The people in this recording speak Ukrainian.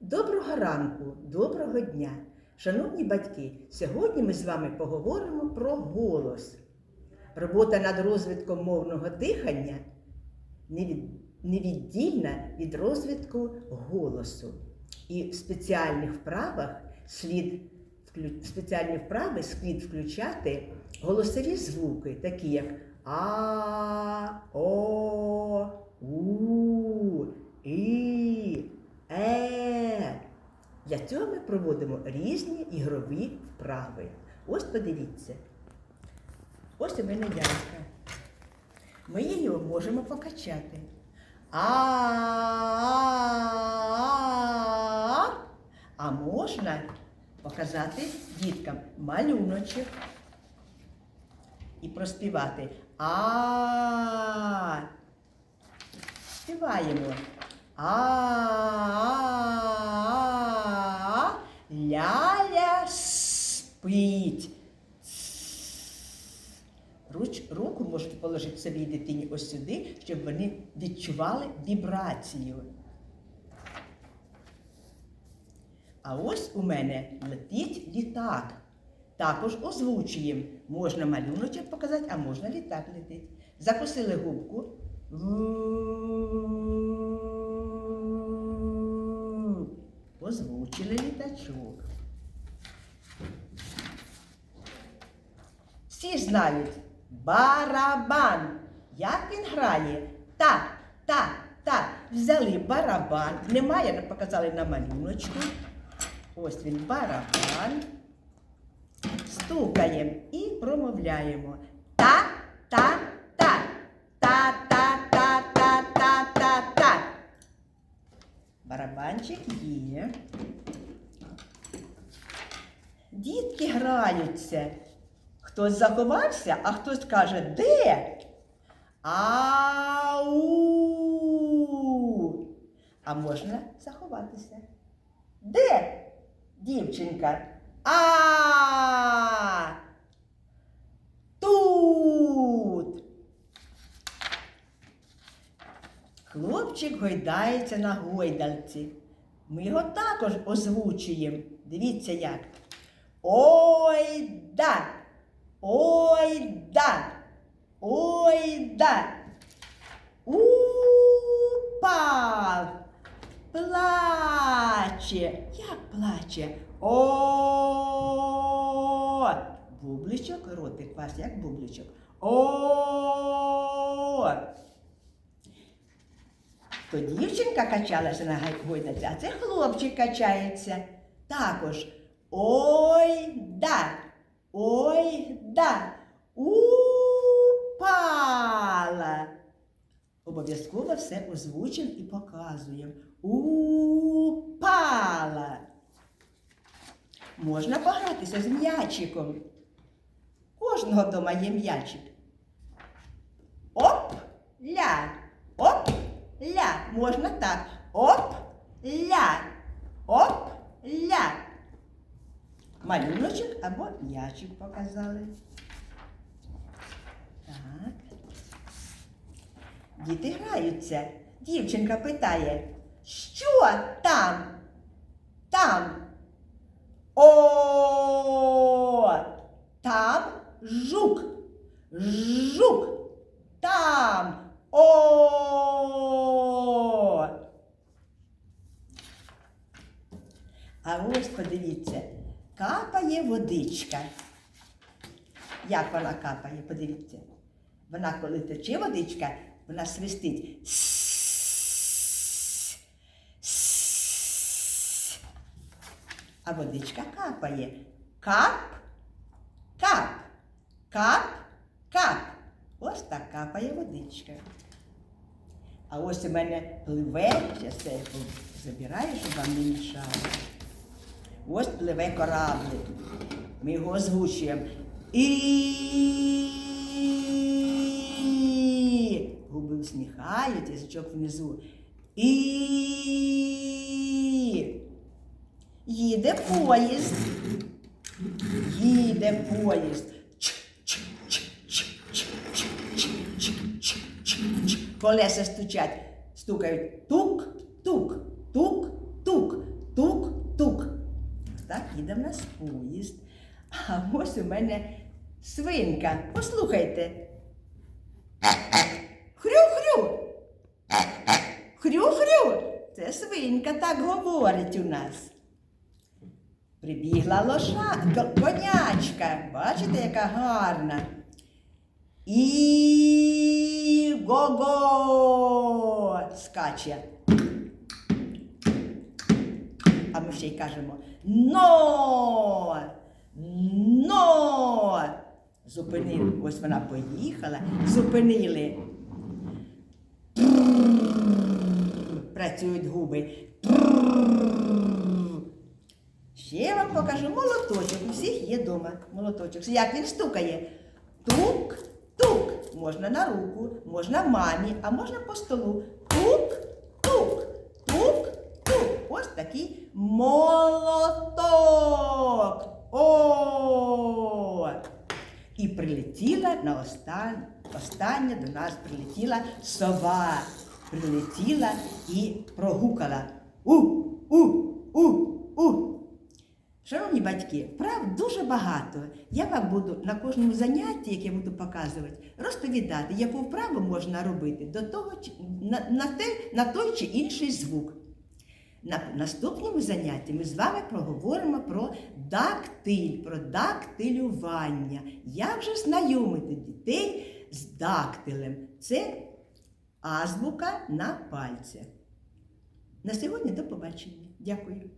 Доброго ранку, доброго дня. Шановні батьки, сьогодні ми з вами поговоримо про голос. Робота над розвитком мовного дихання невід- невіддільна від розвитку голосу. І в спеціальних вправах слід в спеціальні вправи слід включати голосові звуки, такі як А, О, У, І, Е. Для цього ми проводимо різні ігрові вправи. Ось подивіться. Ось у мене лялька. Ми її можемо покачати. А, а можна показати діткам малюночок і проспівати А. Співаємо. А. Ляля спить. Руч, руку можете положити своїй дитині ось сюди, щоб вони відчували вібрацію. А ось у мене летить літак. Також озвучуємо. Можна малюночок показати, а можна літак летить. Закусили губку. Озвучили літачок. Всі знають барабан. Як він грає? Та, та, та. Взяли барабан. Немає, показали на малюночку. Ось він барабан. Стукаємо і промовляємо. Та, та, та. Та, та, та, та, та, та, та. Барабанчик є. Дітки граються. Хтось заховався, а хтось каже, де? Ау. А можна заховатися. Де? Дівчинка. А. Тут. Хлопчик гойдається на гойдалці. Ми його також озвучуємо. Дивіться як. Ой да! Ой да! Ой да! Упав! Плаче! Як плаче? О! Бубличок, ротик вас, як бубличок. О! То дівчинка качалася на гойдалці, а це хлопчик качається. Також ой да, ой да, упала. Обов'язково все озвучимо і показуємо. Упала. Можна погратися з м'ячиком. Кожного вдома є м'ячик. Оп, ля, оп, ля. Можна так. Оп, ля, оп, ля. Малюночок або м'ячик показали. Так. Діти граються. Дівчинка питає, що там? Там. О, там жук. Жук. Там. О. А ось подивіться, капає водичка. Як вона капає, подивіться. Вона, коли тече водичка, вона свистить. А водичка капає. Кап, кап, кап, кап. Ось так капає водичка. А ось у мене пливе, зараз це я забираю, щоб вам не мішало. Ось пливе кораблик. Ми його озвучуємо. І губи усміхають, язичок внизу. І їде поїзд. Їде поїзд. Колеса стучать, стукають тук, їде нас поїзд. А ось у мене свинка. Послухайте. Хрю-хрю. Хрю-хрю. Це свинка так говорить у нас. Прибігла лоша, конячка. Бачите, яка гарна. І го-го скаче. А ми ще й кажемо но. Но. Зупинили. Ось вона поїхала. Зупинили. Працюють губи. Ще вам покажу молоточок. У всіх є вдома молоточок. Як він стукає? Тук, тук. Можна на руку, можна мамі, а можна по столу. Тук, тук, тук, тук. Ось такий молоток. О! І прилетіла на остан... остання до нас прилетіла сова. Прилетіла і прогукала. У, у, у, у. Шановні батьки, прав дуже багато. Я вам буду на кожному занятті, яке буду показувати, розповідати, яку вправу можна робити до того, на, на, те, на той чи інший звук. На наступному занятті ми з вами проговоримо про дактиль, про дактилювання. Як же знайомити дітей з дактилем? Це азбука на пальцях. На сьогодні до побачення. Дякую.